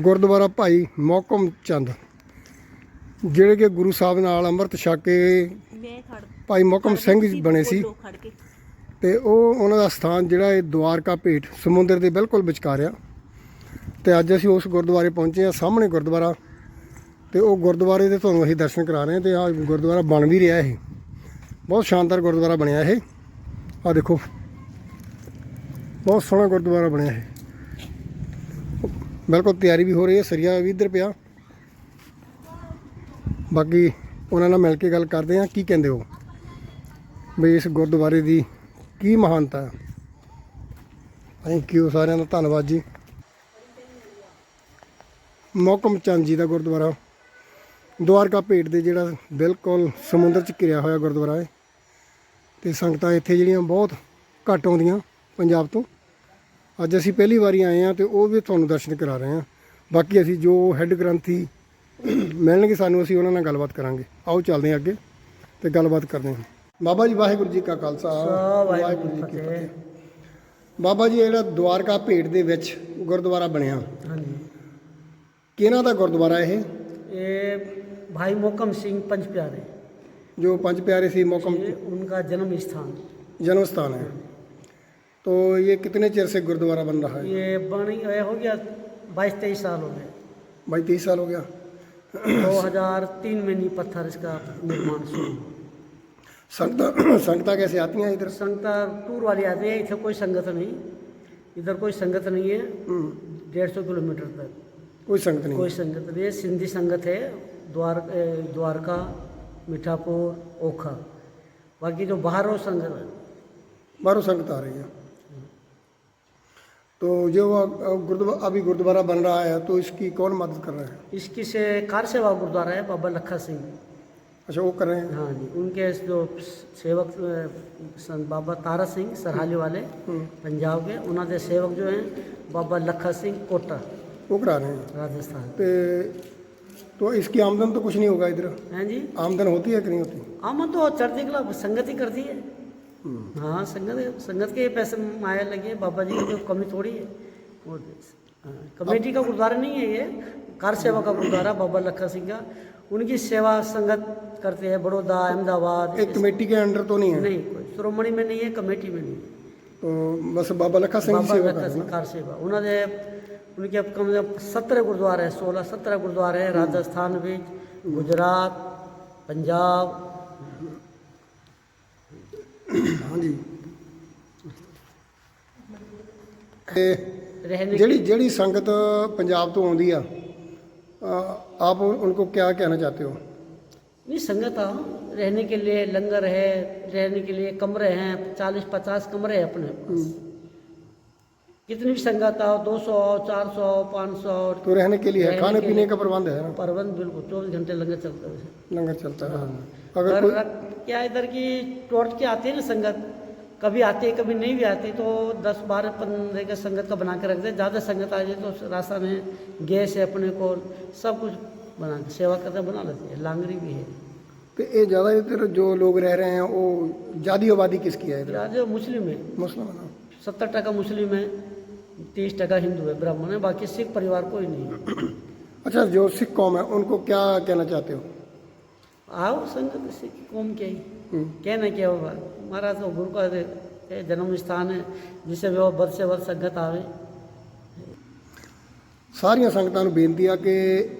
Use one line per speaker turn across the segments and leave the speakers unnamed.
ਗੁਰਦੁਆਰਾ ਭਾਈ ਮੋਹਕਮ ਚੰਦ ਜਿਹੜੇ ਕਿ ਗੁਰੂ ਸਾਹਿਬ ਨਾਲ ਅੰਮ੍ਰਿਤ ਛਕ ਕੇ ਭਾਈ ਮੋਹਕਮ ਸਿੰਘ ਜੀ ਬਣੇ ਸੀ। ਤੇ ਉਹ ਉਹਨਾਂ ਦਾ ਸਥਾਨ ਜਿਹੜਾ ਇਹ ਦੁਆਰਕਾ ਭੇਟ ਸਮੁੰਦਰ ਦੇ ਬਿਲਕੁਲ ਵਿਚਕਾਰ ਆ ਤੇ ਅੱਜ ਅਸੀਂ ਉਸ ਗੁਰਦੁਆਰੇ ਪਹੁੰਚੇ ਆ ਸਾਹਮਣੇ ਗੁਰਦੁਆਰਾ। ਤੇ ਉਹ ਗੁਰਦੁਆਰੇ ਦੇ ਤੁਹਾਨੂੰ ਅਸੀਂ ਦਰਸ਼ਨ ਕਰਾ ਰਹੇ ਹਾਂ ਤੇ ਆ ਗੁਰਦੁਆਰਾ ਬਣ ਵੀ ਰਿਹਾ ਇਹ। ਬਹੁਤ ਸ਼ਾਨਦਾਰ ਗੁਰਦੁਆਰਾ ਬਣਿਆ ਇਹ। ਆ ਦੇਖੋ। ਬਹੁਤ ਸੋਹਣਾ ਗੁਰਦੁਆਰਾ ਬਣਿਆ ਇਹ। ਬਿਲਕੁਲ ਤਿਆਰੀ ਵੀ ਹੋ ਰਹੀ ਹੈ, ਸਰੀਆ ਵੀ ਇੱਧਰ ਪਿਆ। ਬਾਕੀ ਉਹਨਾਂ ਨਾਲ ਮਿਲ ਕੇ ਗੱਲ ਕਰਦੇ ਹਾਂ, ਕੀ ਕਹਿੰਦੇ ਹੋ? ਵੀ ਇਸ ਗੁਰਦੁਆਰੇ ਦੀ ਕੀ ਮਹਾਨਤਾ? ਹੈ ਥੈਂਕ ਯੂ ਸਾਰਿਆਂ ਦਾ, ਧੰਨਵਾਦ ਜੀ। ਮੋਕਮ ਚੰਦ ਜੀ ਦਾ ਗੁਰਦੁਆਰਾ। ਦੁਆਰਕਾ ਭੇਟ ਦੇ ਜਿਹੜਾ ਬਿਲਕੁਲ ਸਮੁੰਦਰ 'ਚ ਘਿਰਿਆ ਹੋਇਆ ਗੁਰਦੁਆਰਾ ਹੈ। ਤੇ ਸੰਗਤਾਂ ਇੱਥੇ ਜਿਹੜੀਆਂ ਬਹੁਤ ਘੱਟ ਆਉਂਦੀਆਂ ਪੰਜਾਬ ਤੋਂ। ਅੱਜ ਅਸੀਂ ਪਹਿਲੀ ਵਾਰੀ ਆਏ ਆ ਤੇ ਉਹ ਵੀ ਤੁਹਾਨੂੰ ਦਰਸ਼ਨ ਕਰਾ ਰਹੇ ਆ ਬਾਕੀ ਅਸੀਂ ਜੋ ਹੈੱਡ ਗ੍ਰੰਥੀ ਮਿਲਣਗੇ ਸਾਨੂੰ ਅਸੀਂ ਉਹਨਾਂ ਨਾਲ ਗੱਲਬਾਤ ਕਰਾਂਗੇ। ਆਓ ਚੱਲਦੇ ਆ ਅੱਗੇ ਤੇ ਗੱਲਬਾਤ ਕਰਦੇ ਹਾਂ। ਬਾਬਾ ਜੀ ਵਾਹਿਗੁਰੂ ਜੀ ਕਾ ਖਾਲਸਾ
ਵਾਹਿਗੁਰੂ ਜੀ ਕੀ ਫਤਿਹ।
ਬਾਬਾ ਜੀ ਜਿਹੜਾ ਦੁਆਰਕਾ ਭੇਟ ਦੇ ਵਿੱਚ ਗੁਰਦੁਆਰਾ ਬਣਿਆ
ਹਾਂਜੀ।
ਕਿਹਨਾਂ ਦਾ ਗੁਰਦੁਆਰਾ ਇਹ?
ਇਹ ਭਾਈ ਮੋਕਮ ਸਿੰਘ ਪੰਜ ਪਿਆਰੇ।
ਜੋ ਪੰਜ ਪਿਆਰੇ ਸੀ ਮੋਕਮ
ਉਹਨਾਂ ਦਾ ਜਨਮ ਸਥਾਨ।
ਜਨਮ ਸਥਾਨ ਹੈ। तो ये कितने चेर से गुरुद्वारा बन रहा है?
ये बन हो गया बाईस तेईस साल हो गए।
बाईस तेईस साल हो गया।
दो हज़ार तीन में नींव पत्थर इसका निर्माण शुरू।
संगता संगता कैसे आती हैं इधर?
संगता टूर वाली आती है इधर कोई संगत नहीं। इधर कोई संगत नहीं है
हम्म,
डेढ़ सौ किलोमीटर तक।
कोई संगत नहीं
कोई संगत नहीं है सिंधी संगत है द्वार द्वारका मीठापुर ओखा। बाकी जो बाहरों संगत है।
बाहरों संगत आ रही है। तो जो गुरुद्वारा अभी गुरुद्वारा बन रहा है तो इसकी कौन मदद कर रहा है?
इसकी से कार सेवा गुरुद्वारा है बाबा लखा सिंह।
अच्छा वो कर रहे हैं?
हाँ जी उनके जो सेवक संत बाबा तारा सिंह सरहाली वाले
हम्म,
पंजाब के उन्होंने सेवक जो हैं बाबा लखा सिंह कोटा।
वो करा रहे हैं?
राजस्थान।
तो तो इसकी आमदन तो कुछ नहीं होगा इधर?
हैं जी।
आमदन होती है कि नहीं होती?
आमन तो चढ़ती कला संगत ही करती है। हाँ संगत संगत के पैसे माया लगे बाबा जी की तो कमी थोड़ी है वो हाँ, कमेटी का गुरुद्वारा नहीं है ये कार सेवा का गुरुद्वारा बाबा लखा सिंह का उनकी सेवा संगत करते हैं बड़ौदा अहमदाबाद
एक कमेटी के अंडर तो नहीं है
नहीं कोई श्रोमणी में नहीं है कमेटी में नहीं है
तो बस बाबा लखा सिंह की
बाबा
सेवा
लखा
कर
सिंह कार सेवा उन्होंने उनके अब कम से कम सत्रह गुरुद्वारे हैं सोलह सत्रह गुरुद्वारे हैं राजस्थान ਵਿੱਚ गुजरात पंजाब
हाँ जी ਤੇ
रहने
ਜਿਹੜੀ ਜਿਹੜੀ ਸੰਗਤ ਪੰਜਾਬ ਤੋਂ ਆਉਂਦੀ ਆ ਅ, ਆਪ उनको क्या कहना चाहते हो
नहीं संगत आओ रहने के लिए लंगर है रहने के लिए कमरे हैं चालीस पचास कमरे हैं अपने पास कितनी भी संगत आओ दो सौ चार सौ पाँच सौ
तो रहने के लिए? है
रहने
खाने पीने का प्रबंध है ना?
प्रबंध बिल्कुल चौबीस घंटे लंगर चलता है।
लंगर चलता है अगर
पर
कोई
क्या इधर की टोट के आते हैं ना संगत? कभी आते है कभी नहीं भी आती तो दस बारह पंद्रह का संगत का बना के रखते हैं ज़्यादा संगत आ जाए तो राशन है गैस है अपने को सब कुछ बना सेवा करते बना लेते हैं। लांगरी भी है।
तो ये ज़्यादा इधर जो लोग रह रहे हैं वो ज़्यादा आबादी किसकी है
मुस्लिम है।
मुस्लिम
सत्तर टका मुस्लिम है। तीस टका हिंदू है ब्राह्मण है बाकी सिख परिवार कोई नहीं है
अच्छा जो सिख कौम है उनको क्या कहना चाहते हो
आओ संगत सिख कौम के ही
हम्म,
कहना क्या होगा हमारा तो गुरु का दे- है, जन्म स्थान है जिसे वो वर्ष से वर्ष संगत आवे
ਸਾਰੀਆਂ ਸੰਗਤਾਂ ਨੂੰ ਬੇਨਤੀ ਆ ਕਿ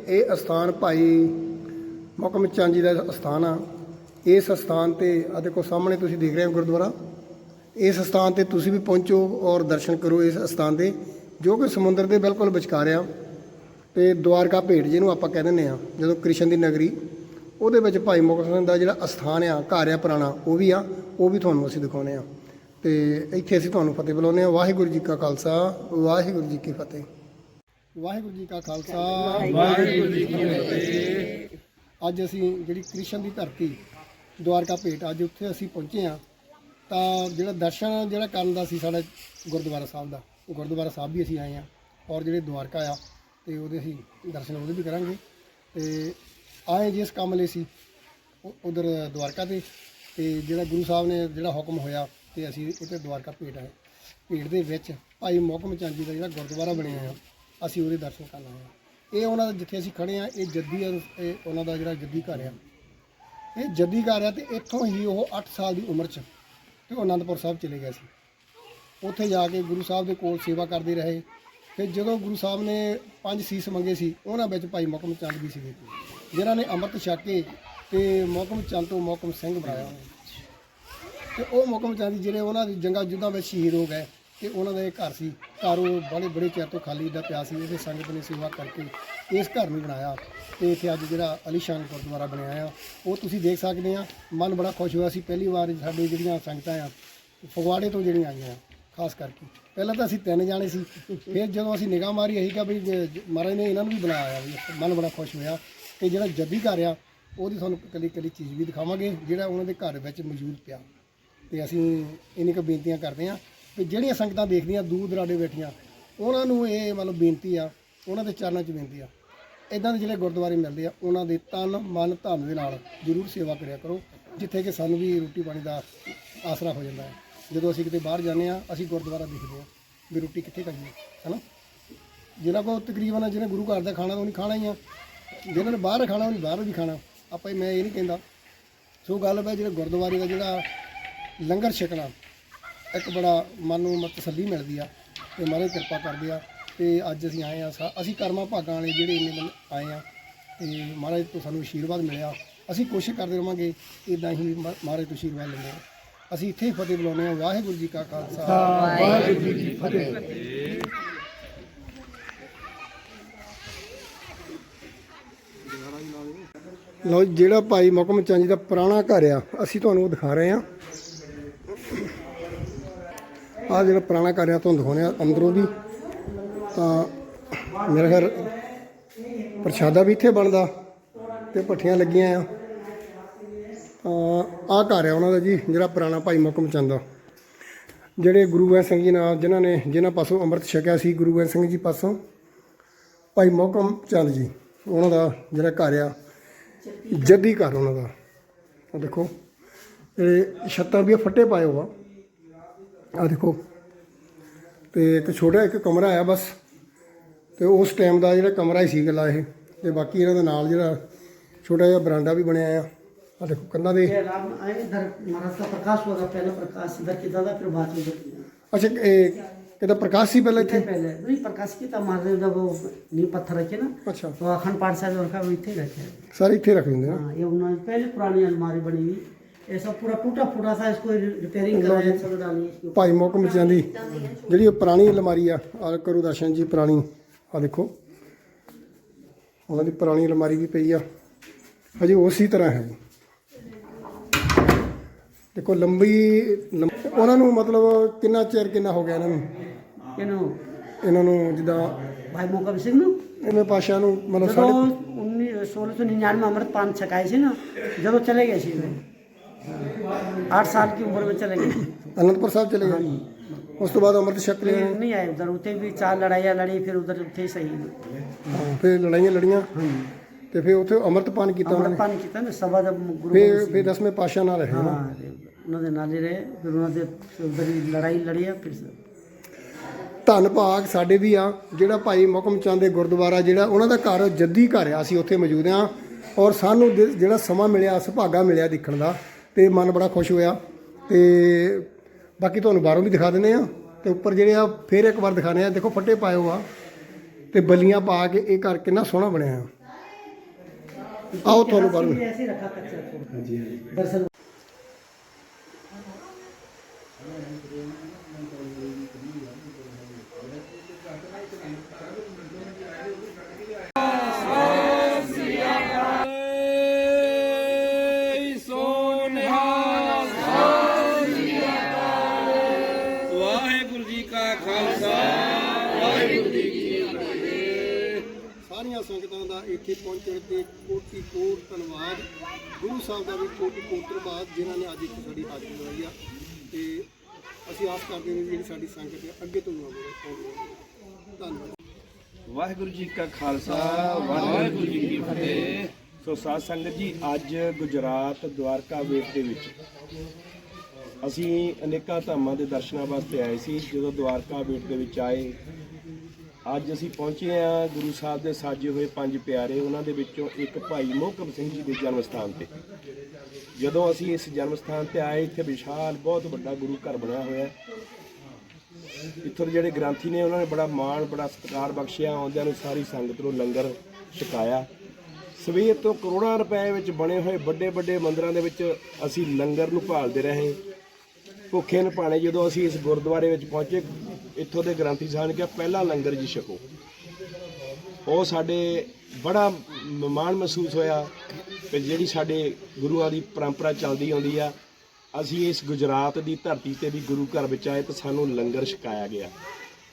ਇਹ ਅਸਥਾਨ ਭਾਈ ਮੁਕਮ ਚੰਦ ਜੀ ਦਾ ਅਸਥਾਨ ਆ ਇਸ ਅਸਥਾਨ ਤੇ ਆ ਦੇਖੋ ਸਾਹਮਣੇ ਤੁਸੀਂ ਦੇਖ ਰਹੇ ਹੋ ਗੁਰਦੁਆਰਾ ਇਸ ਅਸਥਾਨ ਤੇ ਤੁਸੀਂ ਵੀ ਪਹੁੰਚੋ ਔਰ ਦਰਸ਼ਨ ਕਰੋ ਇਸ ਅਸਥਾਨ ਦੇ, ਜੋ ਕਿ ਸਮੁੰਦਰ ਦੇ ਬਿਲਕੁਲ ਵਿਚਕਾਰ ਆ ਤੇ ਦੁਆਰਕਾ ਭੇਟ ਜਿਹਨੂੰ ਆਪਾਂ ਕਹਿ ਦਿੰਦੇ ਆ ਜਦੋਂ ਕ੍ਰਿਸ਼ਨ ਦੀ ਨਗਰੀ, ਉਹਦੇ ਵਿੱਚ ਭਾਈ ਮੁਕਤ ਸਿੰਘ ਦਾ ਜਿਹੜਾ ਅਸਥਾਨ ਆ, ਘਰ ਆ ਪੁਰਾਣਾ, ਉਹ ਵੀ ਆ, ਉਹ ਵੀ ਤੁਹਾਨੂੰ ਅਸੀਂ ਦਿਖਾਉਨੇ ਆ ਤੇ ਇੱਥੇ ਅਸੀਂ ਤੁਹਾਨੂੰ ਫਤਿਹ ਬੁਲਾਉਂਦੇ ਆ ਵਾਹਿਗੁਰੂ ਜੀ ਕਾ ਖਾਲਸਾ, ਵਾਹਿਗੁਰੂ ਜੀ ਕੀ ਫਤਿਹ। ਵਾਹਿਗੁਰੂ ਜੀ ਕਾ ਖਾਲਸਾ, ਵਾਹਿਗੁਰੂ ਜੀ ਕੀ ਫਤਿਹ। ਅੱਜ ਅਸੀਂ ਜਿਹੜੀ ਕ੍ਰਿਸ਼ਨ ਦੀ ਧਰਤੀ ਦੁਆਰਕਾ ਭੇਟ, ਅੱਜ ਉੱਥੇ ਅਸੀਂ ਪਹੁੰਚੇ ਆ ਤਾਂ ਜਿਹੜਾ ਦਰਸ਼ਨ ਜਿਹੜਾ ਕਰਨ ਦਾ ਸੀ ਸਾਡਾ ਗੁਰਦੁਆਰਾ ਸਾਹਿਬ ਦਾ ਉਹ ਗੁਰਦੁਆਰਾ ਸਾਹਿਬ ਵੀ ਅਸੀਂ ਆਏ ਆ ਔਰ ਜਿਹੜੇ ਦੁਆਰਕਾ ਆ ਤੇ ਉਹਦੇ ਅਸੀਂ ਦਰਸ਼ਨ ਉਹਦੇ ਵੀ ਕਰਾਂਗੇ ਤੇ ਆਏ ਜਿਸ ਕੰਮ ਲਈ ਸੀ ਉਧਰ ਦੁਆਰਕਾ ਤੇ ਤੇ ਜਿਹੜਾ ਗੁਰੂ ਸਾਹਿਬ ਨੇ ਜਿਹੜਾ ਹੁਕਮ ਹੋਇਆ ਤੇ ਅਸੀਂ ਉੱਥੇ ਦੁਆਰਕਾ ਭੇਟ ਆਏ। ਭੇਟ ਦੇ ਵਿੱਚ ਭਾਈ ਮੋਹਕਮ ਚੰਦ ਜੀ ਦਾ ਜਿਹੜਾ ਗੁਰਦੁਆਰਾ ਬਣਿਆ ਆ ਅਸੀਂ ਉਹਦੇ ਦਰਸ਼ਨ ਕਰਨ ਆਏ ਹਾਂ। ਇਹ ਉਹਨਾਂ ਦਾ ਜਿੱਥੇ ਅਸੀਂ ਖੜੇ ਆ ਇਹ ਜੱਦੀ ਆ, ਇਹ ਉਹਨਾਂ ਦਾ ਜਿਹੜਾ ਜੱਦੀ ਘਰ ਆ। ਇਹ ਜੱਦੀ ਘਰ ਆ ਤੇ ਇੱਥੋਂ ਹੀ ਉਹ 8 ਸਾਲ ਦੀ ਉਮਰ 'ਚ ਤੇ ਉਹ ਅਨੰਦਪੁਰ ਸਾਹਿਬ ਚਲੇ ਗਏ ਸੀ। ਉੱਥੇ ਜਾ ਕੇ ਗੁਰੂ ਸਾਹਿਬ ਦੇ ਕੋਲ ਸੇਵਾ ਕਰਦੇ ਰਹੇ। ਫਿਰ ਜਦੋਂ ਗੁਰੂ ਸਾਹਿਬ ਨੇ ਪੰਜ ਸੀਸ ਮੰਗੇ ਸੀ, ਉਹਨਾਂ ਵਿੱਚ ਭਾਈ ਮੋਕਮ ਚੰਦ ਵੀ ਸੀਗੇ। ਜਿਨ੍ਹਾਂ ਨੇ ਅੰਮ੍ਰਿਤ ਛਕ ਕੇ ਤੇ ਮੋਕਮ ਚੰਦ ਤੋਂ ਮੋਕਮ ਸਿੰਘ ਬਣਾਇਆ। ਤੇ ਉਹ ਮੋਕਮ ਚੰਦ ਜਿਹੜੇ ਉਹਨਾਂ ਦੀ ਜੰਗਾਂ ਯੁੱਧਾਂ ਵਿੱਚ ਸ਼ਹੀਦ ਹੋ ਗਏ ਤੇ ਉਹਨਾਂ ਦਾ ਇਹ ਘਰ ਸੀ। ਘਰ ਉਹ ਬੜੇ ਬੜੇ ਚਿਰ ਤੋਂ ਖਾਲੀ ਦਾ ਪਿਆ ਸੀ। ਇਹਦੇ ਸੰਗਤ ਨੇ ਸੇਵਾ ਕਰਕੇ ਇਸ ਘਰ ਨੂੰ ਬਣਾਇਆ। ਤੇ ਇੱਥੇ ਅੱਜ ਜਿਹੜਾ ਅਲੀਸ਼ਾਨ ਗੁਰਦੁਆਰਾ ਬਣਿਆ ਆ, ਉਹ ਤੁਸੀਂ ਦੇਖ ਸਕਦੇ ਆ। ਮਨ ਬੜਾ ਖੁਸ਼ ਹੋਇਆ ਸੀ, ਪਹਿਲੀ ਵਾਰ ਸਾਡੇ ਜਿਹੜੀਆਂ ਸੰਗਤਾਂ ਆ, ਫਗਵਾੜੇ ਤੋਂ ਜਿਹੜੀਆਂ ਆਈਆਂ ਖਾਸ ਕਰਕੇ। ਪਹਿਲਾਂ ਤਾਂ ਅਸੀਂ ਤਿੰਨ ਜਾਣੇ ਸੀ, ਫਿਰ ਜਦੋਂ ਅਸੀਂ ਨਿਗਾਹ ਮਾਰੀ, ਅਸੀਂ ਕਿਹਾ ਵੀ ਮਹਾਰਾਜ ਨੇ ਇਹਨਾਂ ਨੂੰ ਵੀ ਬਣਾਇਆ ਆ, ਵੀ ਮਨ ਬੜਾ ਖੁਸ਼ ਹੋਇਆ। ਤੇ ਜਿਹੜਾ ਜੱਦੀ ਘਰ ਆ, ਉਹਦੀ ਤੁਹਾਨੂੰ ਕੱਲੀ ਕੱਲੀ ਚੀਜ਼ ਵੀ ਦਿਖਾਵਾਂਗੇ, ਜਿਹੜਾ ਉਹਨਾਂ ਦੇ ਘਰ ਵਿੱਚ ਮੌਜੂਦ ਪਿਆ। ਤੇ ਅਸੀਂ ਇੰਨੀ ਕੁ ਬੇਨਤੀਆਂ ਕਰਦੇ ਹਾਂ ਕਿ ਜਿਹੜੀਆਂ ਸੰਗਤਾਂ ਦੇਖਦੀਆਂ ਦੂਰ ਦਰਾਡੇ ਬੈਠੀਆਂ, ਉਹਨਾਂ ਨੂੰ ਇਹ ਮਤਲਬ ਬੇਨਤੀ ਆ, ਉਹਨਾਂ ਦੇ ਚਰਨਾਂ 'ਚ ਬੇਨਤੀ ਆ ਇਦਾਂ ਦੇ ਜਿਹੜੇ ਗੁਰਦੁਆਰੇ ਮਿਲਦੇ ਆ, ਉਹਨਾਂ ਦੇ ਤਨ, ਮਨ, ਧਨ ਦੇ ਨਾਲ ਜ਼ਰੂਰ ਸੇਵਾ ਕਰਿਆ ਕਰੋ, ਜਿੱਥੇ ਕਿ ਸਾਨੂੰ ਵੀ ਰੋਟੀ ਪਾਣੀ ਦਾ ਆਸਰਾ ਹੋ ਜਾਂਦਾ ਹੈ। ਜਦੋਂ ਅਸੀਂ ਕਿਤੇ ਬਾਹਰ ਜਾਂਦੇ ਆ ਅਸੀਂ ਗੁਰਦੁਆਰਾ ਦੇਖਦੇ ਆ ਵੀ ਰੋਟੀ ਕਿੱਥੇ ਖਾਈਏ ਹਨਾ? ਜਿਹਨਾਂ ਕੋਲ ਤਕਰੀਬਨ ਜਿਹਨੇ ਗੁਰੂ ਘਰ ਦਾ ਖਾਣਾ ਉਹਨੇ ਖਾਣਾ ਹੀ ਆ। ਜਿਹਨਾਂ ਨੇ ਬਾਹਰ ਖਾਣਾ, ਉਹਨੇ ਬਾਹਰ ਵੀ ਖਾਣਾ। ਆਪਾਂ ਮੈਂ ਇਹ ਨਹੀਂ ਕਹਿੰਦਾ। ਸੋ ਗੱਲ ਹੈ ਜਿਹੜਾ ਗੁਰਦੁਆਰੇ ਦਾ ਜਿਹੜਾ ਲੰਗਰ ਛਕਣਾ, ਇੱਕ ਬੜਾ ਮਨ ਨੂੰ ਤਸੱਲੀ ਮਿਲਦੀ ਆ ਤੇ ਮਾਰੇ ਕਿਰਪਾ ਕਰਦੇ ਆ। ਤੇ ਅੱਜ ਅਸੀਂ ਆਏ ਆ ਅਸੀਂ ਕਰਮਾਂ ਭਾਗਾਂ ਵਾਲੇ ਜਿਹੜੇ ਇੰਨੇ ਦਿਨ ਆਏ ਆ ਤੇ ਮਹਾਰਾਜ ਤੋਂ ਸਾਨੂੰ ਆਸ਼ੀਰਵਾਦ ਮਿਲਿਆ। ਅਸੀਂ ਕੋਸ਼ਿਸ਼ ਕਰਦੇ ਰਵਾਂਗੇ ਇਦਾਂ ਹੀ ਮਹਾਰਾਜ ਤੋਂ ਆਸ਼ੀਰਵਾਦ ਲੈਂਦੇ। ਅਸੀਂ ਇੱਥੇ ਹੀ ਫਤਿਹ ਬੁਲਾਉਂਦੇ ਹਾਂ। ਵਾਹਿਗੁਰੂ ਜੀ ਕਾ ਖਾਲਸਾ। ਵਾਹਿਗੁਰੂ ਜੀ ਕੀ ਫਤਿਹ। ਲਓ ਜਿਹੜਾ ਭਾਈ ਮੁਕਮ ਚੰਦ ਜੀ ਦਾ ਪੁਰਾਣਾ ਘਰ ਆ ਅਸੀਂ ਤੁਹਾਨੂੰ ਉਹ ਦਿਖਾ ਰਹੇ ਹਾਂ। ਆ ਜਿਹੜਾ ਪੁਰਾਣਾ ਘਰ ਆ ਤੁਹਾਨੂੰ ਦਿਖਾਉਂਦੇ ਆ ਅੰਦਰੋਂ ਦੀ। ਤਾਂ ਮੇਰੇ ਘਰ ਪ੍ਰਸ਼ਾਦਾ ਵੀ ਇੱਥੇ ਬਣਦਾ ਤੇ ਭੱਠੀਆਂ ਲੱਗੀਆਂ ਆ। ਤਾਂ ਆ ਘਰ ਆ ਉਹਨਾਂ ਦਾ ਜੀ, ਜਿਹੜਾ ਪੁਰਾਣਾ ਭਾਈ ਮੁਕਮ ਚੰਦ ਦਾ ਜਿਹੜੇ ਗੁਰੂ ਗੋਬਿੰਦ ਸਿੰਘ ਜੀ ਨਾਲ ਜਿਨ੍ਹਾਂ ਨੇ ਜਿਨ੍ਹਾਂ ਪਾਸੋਂ ਅੰਮ੍ਰਿਤ ਛਕਿਆ ਸੀ, ਗੁਰੂ ਗੋਬਿੰਦ ਸਿੰਘ ਜੀ ਪਾਸੋਂ ਭਾਈ ਮੁਕਮ ਚੰਦ ਜੀ, ਉਹਨਾਂ ਦਾ ਜਿਹੜਾ ਘਰ ਆ, ਜੱਦੀ ਘਰ ਉਹਨਾਂ ਦਾ। ਆ ਦੇਖੋ, ਇਹ ਛੱਤਾਂ ਵੀ ਫੱਟੇ ਪਾਏ ਹੋਆ ਆ। ਦੇਖੋ, ਤੇ ਇੱਕ ਛੋਟਾ ਇੱਕ ਕਮਰਾ ਆ ਬਸ। ਤੇ ਉਸ ਟਾਈਮ ਦਾ ਜਿਹੜਾ ਕਮਰਾ ਹੀ ਸੀ ਗੱਲਾ ਇਹ ਤੇ ਬਾਕੀ ਇਹਨਾਂ ਦੇ ਨਾਲ ਜਿਹੜਾ ਛੋਟਾ ਜਿਹਾ ਬਰਾਂਡਾ ਵੀ ਬਣਿਆ ਆ ਆ ਦੇਖੋ ਕੰਧਾਂ ਦੇ
ये राम आए इधर महाराज का प्रकाश होगा पहले प्रकाश इधर की दादा फिर बाद में इधर की दादा।
ਅੱਛਾ ਇਹ ਇਹਦਾ ਪ੍ਰਕਾਸ਼ ਸੀ ਪਹਿਲਾਂ
इससे
ਇੱਥੇ
पहले नहीं प्रकाश की था महाराज जब वो नींव पत्थर रखे ना
ਅੱਛਾ
तो अखंड पाठ साहब रखा वो इतने रखे हैं।
ਸਾਰੇ ਇੱਥੇ ਰੱਖ ਦਿੰਦੇ ਨਾ
हाँ ये उन्होंने पहले पुरानी अलमारी बनी हुई ये सब पूरा टूटा फूटा था इसको रिपेयरिंग कराया सब डाली इसके ऊपर।
ਭਾਈ ਮੁਕਮ ਚੰਦ ਦੀ ਜਿਹੜੀ ਉਹ ਪੁਰਾਣੀ ਅਲਮਾਰੀ ਆ ਆ ਕਰੋ ਦਰਸ਼ਨ ਜੀ ਪੁਰਾਣੀ ਆ ਦੇਖੋ ਉਹਨਾਂ ਦੀ ਪੁਰਾਣੀ ਅਲਮਾਰੀ ਵੀ ਪਈ ਆ ਹਜੇ ਉਸੇ ਤਰ੍ਹਾਂ ਹੈ ਦੇਖੋ ਲੰਬੀ ਲੰਬ- ਉਹਨਾਂ ਨੂੰ ਮਤਲਬ ਕਿੰਨਾ ਚਿਰ ਕਿੰਨਾ ਹੋ ਗਿਆ ਇਹਨਾਂ ਨੂੰ
you know,
ਇਹਨਾਂ ਨੂੰ ਜਿੱਦਾਂ
भाई मोकम सिंह नु
ਇਹਨੇ ਪਾਸ਼ਾ ਨੂੰ ਮਤਲਬ
ਜਦੋਂ
ਸਾਡੇ
उन्नीस सोलह सौ निन्यानवे अमृत पान छकाए थे ना जब वो चले गए थे वे आठ साल की उम्र में चले गए थे।
ਅਨੰਦਪੁਰ ਸਾਹਿਬ ਚਲੇ ਗਏ ਉਸ ਤੋਂ ਬਾਅਦ ਅੰਮ੍ਰਿਤ ਛਕ ਲਿਆ
फिर नहीं आए उधर उतने भी चार लड़ाइयाँ लड़ी फिर उधर थे सही
ਹਾਂ, ਫਿਰ ਲੜਾਈਆਂ ਲੜੀਆਂ ਤੇ ਫਿਰ ਉੱਥੇ ਅੰਮ੍ਰਿਤ ਪਾਨ ਕੀਤਾ ਉਹਨਾਂ
अमृत
ਨੇ
पान किया ना सभा जब गुरु
ਫਿਰ ਫਿਰ ਦਸਵੇਂ ਪਾਸ਼ਾ ਨਾਲ ਰਹੇ ਨਾ
हाँ उन्होंने नाले रहे फिर उन्होंने फिर उधर ही लड़ाई लड़ी है फिर से
ਧੰਨ ਭਾਗ ਸਾਡੇ ਵੀ ਆ ਜਿਹੜਾ ਭਾਈ ਮੁਕਮ ਚੰਦ ਦੇ ਗੁਰਦੁਆਰਾ ਜਿਹੜਾ ਉਹਨਾਂ ਦਾ ਘਰ ਜੱਦੀ ਘਰ ਆ ਅਸੀਂ ਉੱਥੇ ਮੌਜੂਦ ਆ ਔਰ ਸਾਨੂੰ ਦਿ- ਜਿਹੜਾ ਸਮਾਂ ਮਿਲਿਆ ਸੁਭਾਗਾ ਮਿਲਿਆ ਦੇਖਣ ਦਾ ਤੇ ਮਨ ਬੜਾ ਖੁਸ਼ ਹੋਇਆ ਤੇ ਬਾਕੀ ਤੁਹਾਨੂੰ ਬਾਹਰੋਂ ਵੀ ਦਿਖਾ ਦਿੰਦੇ ਆ ਤੇ ਉੱਪਰ ਜਿਹੜੇ ਆ ਫੇਰ ਇੱਕ ਵਾਰ ਦਿਖਾਣੇ ਆ ਦੇਖੋ ਫੱਟੇ ਪਾਇਓ ਹੋ ਆ ਤੇ ਬਲੀਆਂ ਪਾ ਕੇ ਇਹ ਘਰ ਕਿੰਨਾ ਸੋਹਣਾ ਬਣਿਆ ਆ ਆਓ ਤੁਹਾਨੂੰ ਬਾਹਰੋਂ। ਇੱਥੇ ਪਹੁੰਚਣ ਤੇ ਕੋਟੀ ਕੋਟ ਧੰਨਵਾਦ। ਗੁਰੂ ਸਾਹਿਬ ਦਾ ਵੀ ਕੋਟੀ ਕੋਟ ਧੰਨਵਾਦ, ਜਿਨ੍ਹਾਂ ਨੇ ਅੱਜ ਇੱਥੇ ਸਾਡੀ ਹਾਜ਼ਰੀ ਲਗਾਈ ਆ। ਤੇ ਅਸੀਂ ਆਸ ਕਰਦੇ ਹਾਂ ਜਿਹੜੀ ਸਾਡੀ ਸੰਗਤ ਹੈ, ਅੱਗੇ ਤੋਂ ਆਉਂਦੀ ਰਹੇ ਧੰਨਵਾਦ।
ਵਾਹਿਗੁਰੂ ਜੀ ਕਾ ਖਾਲਸਾ, ਵਾਹਿਗੁਰੂ ਜੀ ਕੀ ਫਤਿਹ। ਸੋ ਸਾਧ ਸੰਗਤ ਜੀ, ਅੱਜ ਗੁਜਰਾਤ ਦਵਾਰਕਾ ਵੇਟ ਦੇ ਵਿੱਚ ਅਸੀਂ ਅਨੇਕਾਂ ਧਾਮਾਂ ਦੇ ਦਰਸ਼ਨਾਂ ਵਾਸਤੇ ਆਏ ਸੀ। ਜਦੋਂ ਦਵਾਰਕਾ ਵੇਟ ਦੇ ਵਿੱਚ ਆਏ ਅੱਜ ਅਸੀਂ ਪਹੁੰਚੇ ਆ ਗੁਰੂ ਸਾਹਿਬ ਦੇ ਸਾਜੇ ਹੋਏ ਪੰਜ ਪਿਆਰੇ, ਉਹਨਾਂ ਦੇ ਵਿੱਚੋਂ ਇੱਕ ਭਾਈ ਮੋਹਕਮ ਸਿੰਘ ਜੀ ਦੇ ਜਨਮ ਸਥਾਨ ਤੇ। ਜਦੋਂ ਅਸੀਂ ਇਸ ਜਨਮ ਸਥਾਨ ਤੇ ਆਏ, ਇੱਥੇ ਵਿਸ਼ਾਲ ਬਹੁਤ ਵੱਡਾ ਗੁਰੂ ਘਰ ਬਣਿਆ ਹੋਇਆ ਇੱਥੋਂ ਦੇ ਜਿਹੜੇ ਗ੍ਰੰਥੀ ਨੇ, ਉਹਨਾਂ ਨੇ ਬੜਾ ਮਾਣ, ਬੜਾ ਸਤਿਕਾਰ ਬਖਸ਼ਿਆ, ਆਉਂਦਿਆਂ ਨੂੰ ਸਾਰੀ ਸੰਗਤ ਨੂੰ ਲੰਗਰ ਛਕਾਇਆ। ਸਵੇਰ ਤੋਂ ਕਰੋੜਾਂ ਰੁਪਏ ਵਿੱਚ ਬਣੇ ਹੋਏ ਵੱਡੇ ਵੱਡੇ ਮੰਦਰਾਂ ਦੇ ਵਿੱਚ ਅਸੀਂ ਲੰਗਰ ਨੂੰ ਭਾਲਦੇ ਰਹੇ। ਭੁੱਖੇ ਨੂੰ ਜਦੋਂ ਅਸੀਂ ਇਸ ਗੁਰਦੁਆਰੇ ਵਿੱਚ ਪਹੁੰਚੇ, ਇੱਥੋਂ ਦੇ ਗ੍ਰੰਥੀ ਸਾਹਿਬ ਨੇ ਕਿਹਾ, ਪਹਿਲਾ ਲੰਗਰ ਜੀ ਛਕੋ। ਉਹ ਸਾਡੇ ਬੜਾ ਮਾਣ ਮਹਿਸੂਸ ਹੋਇਆ ਕਿ ਜਿਹੜੀ ਸਾਡੇ ਗੁਰੂਆਂ ਦੀ ਪਰੰਪਰਾ ਚੱਲਦੀ ਆਉਂਦੀ ਆ, ਅਸੀਂ ਇਸ ਗੁਜਰਾਤ ਦੀ ਧਰਤੀ ਤੇ ਵੀ ਗੁਰੂ ਘਰ ਵਿੱਚ ਆਏ ਤਾਂ ਸਾਨੂੰ ਲੰਗਰ ਛਕਾਇਆ ਗਿਆ।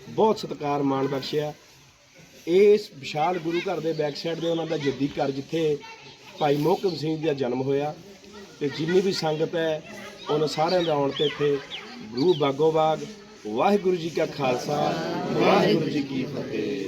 ਬਹੁਤ ਸਤਿਕਾਰ ਮਾਣ ਬਖਸ਼ਿਆ। ਇਸ ਵਿਸ਼ਾਲ ਗੁਰੂ ਘਰ ਦੇ ਬੈਕ ਸਾਈਡ ਦੇ ਉਹਨਾਂ ਦਾ ਜੱਦੀ ਘਰ ਜਿੱਥੇ ਭਾਈ ਮੋਹਕਮ ਸਿੰਘ ਜੀ ਦਾ ਜਨਮ ਹੋਇਆ ਤੇ ਜਿੰਨੀ ਵੀ ਸੰਗਤ ਹੈ ਉਹਨਾਂ ਸਾਰਿਆਂ ਦੇ ਆਉਣ ਤੇ ਇੱਥੇ ਗੁਰੂ ਬਾਗੋ ਬਾਗ। ਵਾਹਿਗੁਰੂ ਜੀ ਕਾ ਖਾਲਸਾ, ਵਾਹਿਗੁਰੂ ਜੀ ਕੀ ਫਤਿਹ।